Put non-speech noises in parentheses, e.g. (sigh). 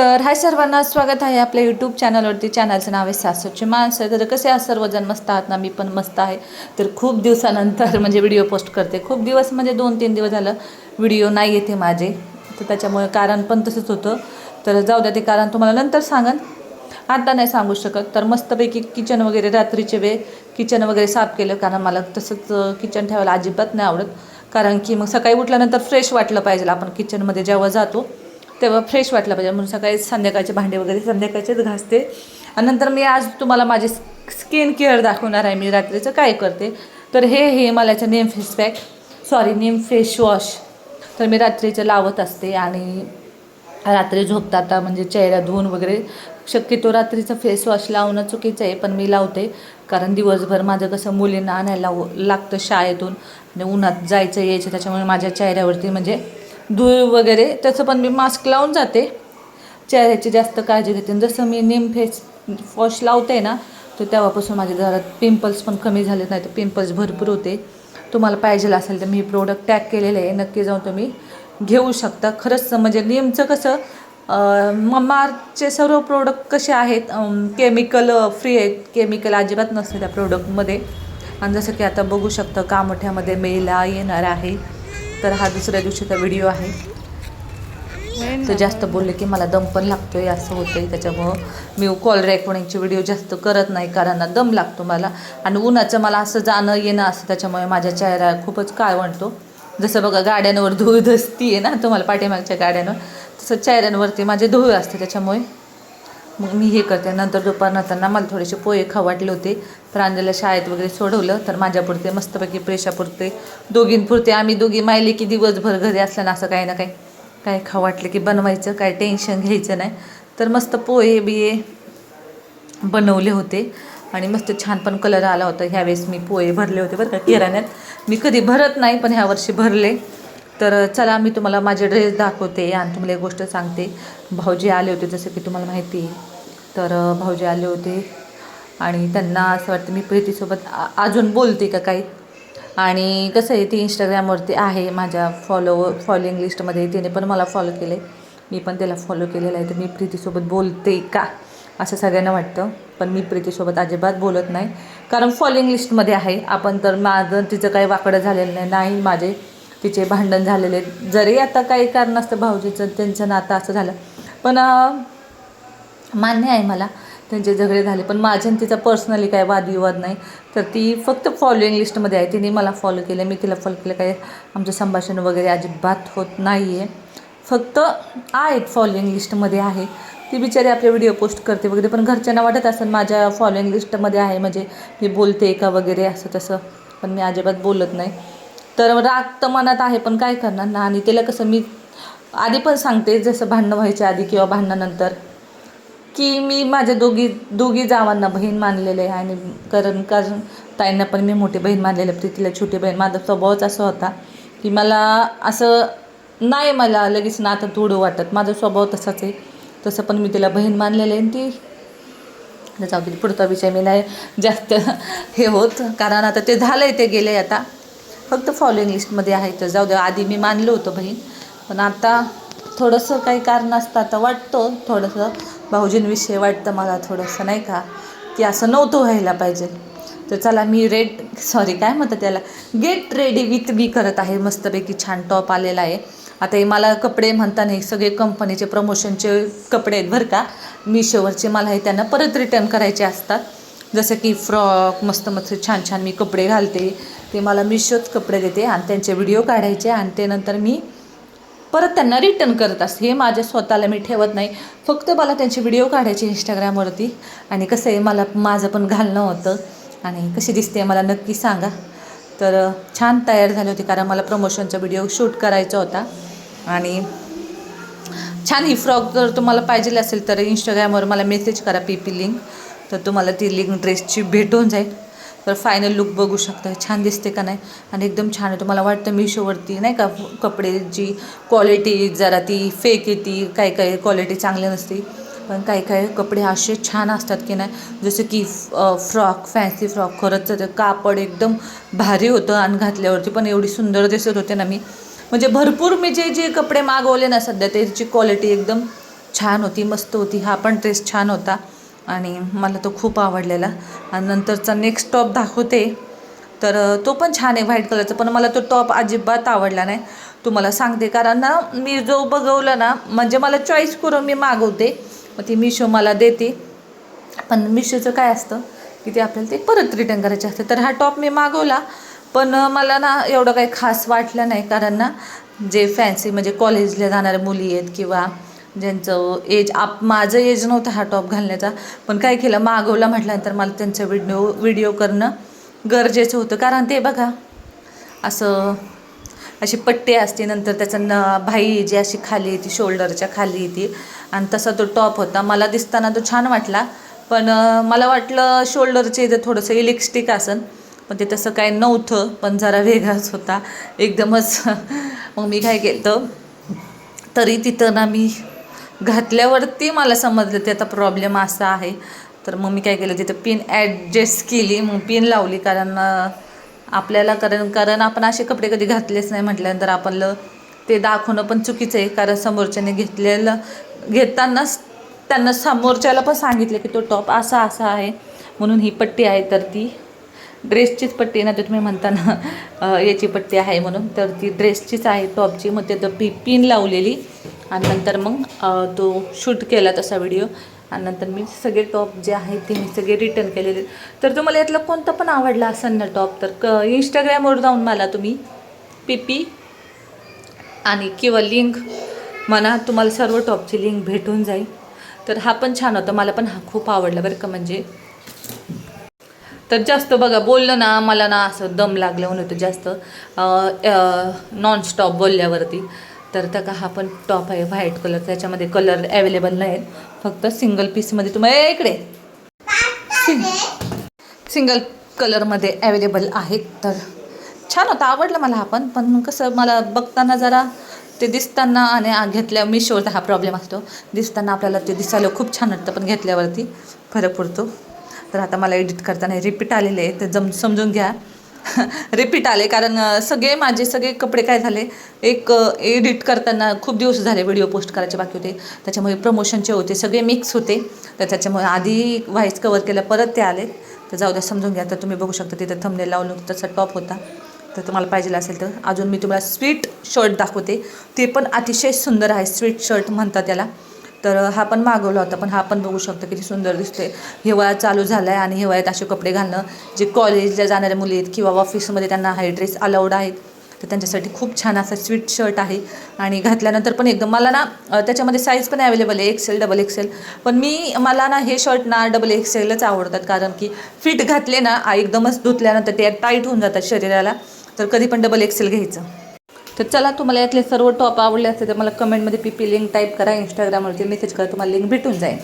तर हाय सर्वांना स्वागत आहे आपल्या यूट्यूब चॅनलवरती चॅनलचं नाव आहे सासूची माणसं. तर कसे आहात सर्वजण मस्त आहात ना? मी पण मस्त आहे. तर खूप दिवसानंतर (laughs) म्हणजे व्हिडिओ पोस्ट करते. खूप दिवस म्हणजे दोन तीन दिवस झालं व्हिडिओ नाही येते माझे. तर त्याच्यामुळे कारण पण तसंच होतं. तर जाऊ द्या ते कारण तुम्हाला नंतर सांगन. आता नाही सांगू शकत. तर मस्तपैकी किचन वगैरे रात्रीचे वेळ किचन वगैरे साफ केलं. कारण मला तसंच किचन ठेवायला अजिबात नाही आवडत. कारण की मग सकाळी उठल्यानंतर फ्रेश वाटलं पाहिजे. आपण किचनमध्ये जेव्हा जातो तेव्हा फ्रेश वाटलं पाहिजे. म्हणून सकाळी संध्याकाळचे भांडे वगैरे संध्याकाळचेच घासते. आणि नंतर मी आज तुम्हाला माझे स्किन केअर दाखवणार आहे. मी रात्रीचं काय करते? तर हे हे हिमालयाचं neem face pack sorry neem face wash तर मी रात्रीचं लावत असते आणि रात्री झोपताता म्हणजे चेहरा धुवून वगैरे शक्यतो रात्रीचं फेस वॉश लावणं चुकीचं आहे पण मी लावते. कारण दिवसभर माझं कसं मुलींना आणायला लागतं शाळेतून. आणि उन्हात जायचं यायचं त्याच्यामुळे माझ्या चेहऱ्यावरती म्हणजे धूळ वगैरे त्याचं पण मी मास्क लावून जाते. चेहऱ्याची जास्त काळजी घेते. आणि जसं मी नेम फेस वॉश लावते ना तर तेव्हापासून माझ्या घरात पिंपल्स पण कमी झाले नाही तर पिंपल्स भरपूर होते. तुम्हाला पाहिजे असेल तर मी प्रोडक्ट टॅग केलेलं आहे. नक्की जाऊन तुम्ही घेऊ शकता. खरंच म्हणजे नेमचं कसं ममाचे सर्व प्रोडक्ट कसे आहेत केमिकल फ्री आहेत. केमिकल अजिबात नसते त्या प्रोडक्टमध्ये आणि जसं की आता बघू शकतं कामोठ्यामध्ये मेला येणार आहे. तर हा दुसऱ्या दिवशीचा व्हिडिओ आहे. तर जास्त बोलले की मला दम पण लागतो आहे असं होतं आहे त्याच्यामुळं मी कॉल रेकॉर्डिंगचे व्हिडिओ जास्त करत नाही कारण दम लागतो मला. आणि उन्हाचं मला असं जाणं येणं असं त्याच्यामुळे माझ्या चेहरा खूपच काळवणतो जसं बघा गाड्यांवर धूळ धसती आहे ना तुम्हाला पाठीमागच्या गाड्यांवर तसं चेहऱ्यांवरती माझे धूळ असते त्याच्यामुळे मग मी हे करते. नंतर दुपार नंतर मला थोडेसे पोहे खवाटले होते. प्रांजला शाळेत वगैरे सोडवलं. तर माझ्यापुरते मस्तपैकी प्रेशापुरते दोघींपुरते आम्ही दोघी मायले की दिवसभर घरी असलं ना असं काही ना काही काय खाऊ वाटलं की बनवायचं. काय टेन्शन घ्यायचं नाही. तर मस्त पोहे बिये बनवले होते. आणि मस्त छान पण कलर आला होता. ह्यावेळेस मी पोहे भरले होते बरं का किराण्यात. मी कधी भरत नाही पण ह्या वर्षी भरले. तर चला मी तुम्हाला माझे ड्रेस दाखवते आणि तुम्हाला एक गोष्ट सांगते. भाऊजी आले होते जसं की तुम्हाला माहिती आहे. तर भाऊजी आले होते आणि त्यांना असं वाटतं मी प्रीतीसोबत अजून बोलते का काही? आणि कसं आहे ती इंस्टाग्रामवरती आहे माझ्या फॉलो फॉलोइंग लिस्टमध्ये तिने पण मला फॉलो केले मी पण त्याला फॉलो केलेलं आहे तर मी प्रीतीसोबत बोलते का? असं सगळ्यांना वाटतं. पण मी प्रीतीसोबत अजिबात बोलत नाही. कारण फॉलोइंग लिस्टमध्ये आहे. आपण तर माझं तिचं काही वाकडं झालेलं नाही नाही माझे. तिचे भांडण झालेले. जरी आता काही कारण असतं भाऊजीचं त्यांचं नातं असं झालं. पण मान्य आहे मला त्यांचे झगडे झाले. पण माझ्या आणि तिचा पर्सनली काय वादविवाद नाही. तर ती फक्त फॉलोइंग लिस्टमध्ये आहे. तिने मला फॉलो केलं मी तिला फॉलो केलं. काय आमचं संभाषण वगैरे अजिबात होत नाही आहे फक्त आहेत फॉलोइंग लिस्टमध्ये आहे. ती बिचारी आपले व्हिडिओ पोस्ट करते वगैरे. पण घरच्यांना वाटत असेल माझ्या फॉलोइंग लिस्टमध्ये आहे. म्हणजे मी बोलते का वगैरे असं तसं. पण मी अजिबात बोलत नाही. तर राग तर मनात आहे पण काय करणार? ना आणि तिला कसं मी आधी पण सांगते जसं भांडणं व्हायच्या आधी किंवा भांडणानंतर की मी माझ्या दोघी दोघी जावांना बहीण मानलेले आहे आणि कारण कारण ताईंना पण मी मोठी बहीण मानलेलं प्रीतीला छोटी बहीण माझा स्वभावच असा होता की मला असं नाही मला लगेच ना आता थोडं वाटत. माझा स्वभाव तसाच आहे. तसं पण मी तिला बहीण मानलेलं आहे आणि ती जाऊ दे पुढचा विषय मी नाही जास्त हे होत कारण आता ते झालं आहे ते गेलं आहे आता. फक्त फॉलोइंग लिस्टमध्ये आहे तर जाऊ दे आधी मी मानलं होतं बहीण. पण आता थोडंसं काही कारण असतं आता वाटतं थोडंसं. भाऊजींविषयी वाटतं मला थोडंसं नाही का? की असं नव्हतं व्हायला पाहिजे. तर चला मी रेड सॉरी काय म्हणतात त्याला? गेट रेडी विथ मी करत आहे मस्तपैकी छान टॉप आलेला आहे. आता हे मला कपडे म्हणता नाही सगळे कंपनीचे प्रमोशनचे कपडे आहेत बरं का. मिशोवरचे मला हे त्यांना परत रिटर्न करायचे असतात. जसं की फ्रॉक मस्त मस्त छान छान मी कपडे घालते. ते मला मिशोच कपडे देते आणि त्यांचे व्हिडिओ काढायचे आणि ते नंतर मी परत त्यांना रिटर्न करत असते. हे माझ्या स्वतःला मी ठेवत नाही. फक्त मला त्यांचे व्हिडिओ काढायचे इंस्टाग्रामवरती आणि कसं आहे मला माझं पण घालणं होतं. आणि कशी दिसते मला नक्की सांगा. तर छान तयार झाली होती कारण मला प्रमोशनचा व्हिडिओ शूट करायचा होता. आणि छान ही फ्रॉक जर तुम्हाला पाहिजे असेल तर इंस्टाग्रामवर मला मेसेज करा पी पी लिंक तर तुम्हाला ती लिंक ड्रेसची भेटून जाईल. तर फायनल लुक बघू शकता छान दिसते का नाही? आणि एकदम छान आहे. तुम्हाला वाटतं मिशोवरती नाही का कपडेची क्वालिटी जरा ती फेक येते काही काही क्वालिटी चांगली नसते. पण काही काही कपडे असे छान असतात की नाही? जसं की फ्रॉक फॅन्सी फ्रॉक. खरंच कापड एकदम भारी होतं आणि घातल्यावरती पण एवढी सुंदर दिसत होते ना मी. म्हणजे भरपूर मी जे जे कपडे मागवले ना सध्या त्याची क्वालिटी एकदम छान होती मस्त होती. हा पण ड्रेस छान होता. आणि मला तो खूप आवडलेला. आणि नंतरचा नेक्स्ट टॉप दाखवते. तर तो पण छान आहे व्हाईट कलरचा पण मला तो टॉप अजिबात आवडला नाही. तुम्हाला सांगते कारण ना मी जो बघवला ना म्हणजे मला चॉईस करून मी मागवते. मग ती मिशो मला देते. पण मिशोचं काय असतं की ते आपल्याला ते परत रिटर्न करायचे असते. तर हा टॉप मी मागवला. पण मला ना एवढं काही खास वाटलं नाही. कारण ना जे फॅन्सी म्हणजे कॉलेजला जाणाऱ्या मुली आहेत किंवा ज्यांचं एज आप माझं एज नव्हतं हा टॉप घालण्याचा. पण काय केलं मागवला म्हटल्यानंतर मला त्यांचा व्हिडिओ व्हिडिओ करणं गरजेचं होतं. कारण ते बघा असं अशी पट्टी असते नंतर त्याचं न भाई जी अशी खाली येते शोल्डरच्या खाली येते आणि तसा तो टॉप होता. मला दिसताना तो छान वाटला. पण मला वाटलं शोल्डरचे इथं थोडंसं इलेक्स्टिक असन. पण ते तसं काय नव्हतं पण जरा वेगळाच होता. एकदमच मग मी काय केलं तरी तिथं ना मी घातल्यावरती मला समजलं ते आता प्रॉब्लेम असा आहे. तर मग मी काय केलं तिथं पिन ॲडजस्ट केली मग पिन लावली. कारण आपल्याला कारण कारण आपण असे कपडे कधी घातलेच नाही म्हटल्यानंतर आपलं ते दाखवणं पण चुकीचं आहे. कारण समोरच्याने घेतलेलं घेतानाच त्यांना समोरच्याला पण सांगितलं की तो टॉप असा असा आहे. म्हणून ही पट्टी आहे तर ती ड्रेसचीच पट्टी ना ते तुम्ही म्हणता ना याची पट्टी आहे म्हणून. तर ती ड्रेसचीच आहे टॉपची मग ते पी पिन लावलेली. आणि नंतर मग तो शूट केला तसा व्हिडिओ. आणि नंतर मी सगळे टॉप जे आहेत ते मी सगळे रिटर्न केलेले. तर तुम्हाला यातलं कोणता पण आवडला असेल ना टॉप तर क इंस्टाग्रामवर जाऊन मला तुम्ही पीपी आणि किंवा लिंक म्हणा तुम्हाला सर्व टॉपची लिंक भेटून जाईल. तर हा पण छान होता मला पण हा खूप आवडला बरं का म्हणजे. तर जास्त बघा बोललं ना मला ना असं दम लागलं म्हणून होतं जास्त. नॉनस्टॉप बोलल्यावरती. तर त्या का हा पण टॉप आहे व्हाईट कलर त्याच्यामध्ये कलर अवेलेबल नाहीत फक्त सिंगल पीसमध्ये तुम्हाला इकडे. इकडे सिंगल कलरमध्ये अवेलेबल आहेत. तर छान होता आवडलं मला हा पण. पण कसं मला बघताना जरा ते दिसताना आणि घेतल्या मिशोवरचा हा प्रॉब्लेम असतो. दिसताना आपल्याला ते दिसायला खूप छान वाटतं पण घेतल्यावरती फरक पडतो. तर आता मला एडिट करताना रिपीट आलेले आहे ते जम समजून घ्या. (laughs) रिपीट आले कारण सगळे माझे सगळे कपडे काय झाले एक एडिट करताना खूप दिवस झाले व्हिडिओ पोस्ट करायचे बाकी होते. त्याच्यामुळे प्रमोशनचे होते सगळे मिक्स होते. तर त्याच्यामुळे आधी व्हाईस कवर केलं परत ते आले तर जाऊ द्या समजून घ्या. तर तुम्ही बघू शकता तिथं थंबनेल लावलं तसा टॉप होता. तर तुम्हाला पाहिजे असेल तर. अजून मी तुम्हाला स्वीट शर्ट दाखवते. ते पण अतिशय सुंदर आहे स्वीट शर्ट म्हणतात त्याला. तर हा पण मागवला होता पण हा पण बघू शकतो किती सुंदर दिसतोय. हिवाळा चालू झाला आहे आणि हिवाळ्यात असे कपडे घालणं जे कॉलेजला जाणाऱ्या मुली आहेत किंवा ऑफिसमध्ये त्यांना हाय ड्रेस अलाउड आहेत तर त्यांच्यासाठी खूप छान असा स्वीट शर्ट आहे. आणि घातल्यानंतर पण एकदम मला ना त्याच्यामध्ये साईज पण अवेलेबल आहे एक्सेल डबल एक्सेल पण मी मला ना हे शर्ट ना डबल एक्सेलच आवडतात कारण की फिट घातले ना एकदमच धुतल्यानंतर ते टाईट होऊन जातात शरीराला. तर कधी पण डबल एक्सेल घ्यायचं. तर चला तुम्हाला यातले सर्व टॉप आवडले असते तर मला कमेंटमध्ये पी पी लिंक टाईप करा इंस्टाग्रामवरती मेसेज करा तुम्हाला लिंक भेटून जाईल.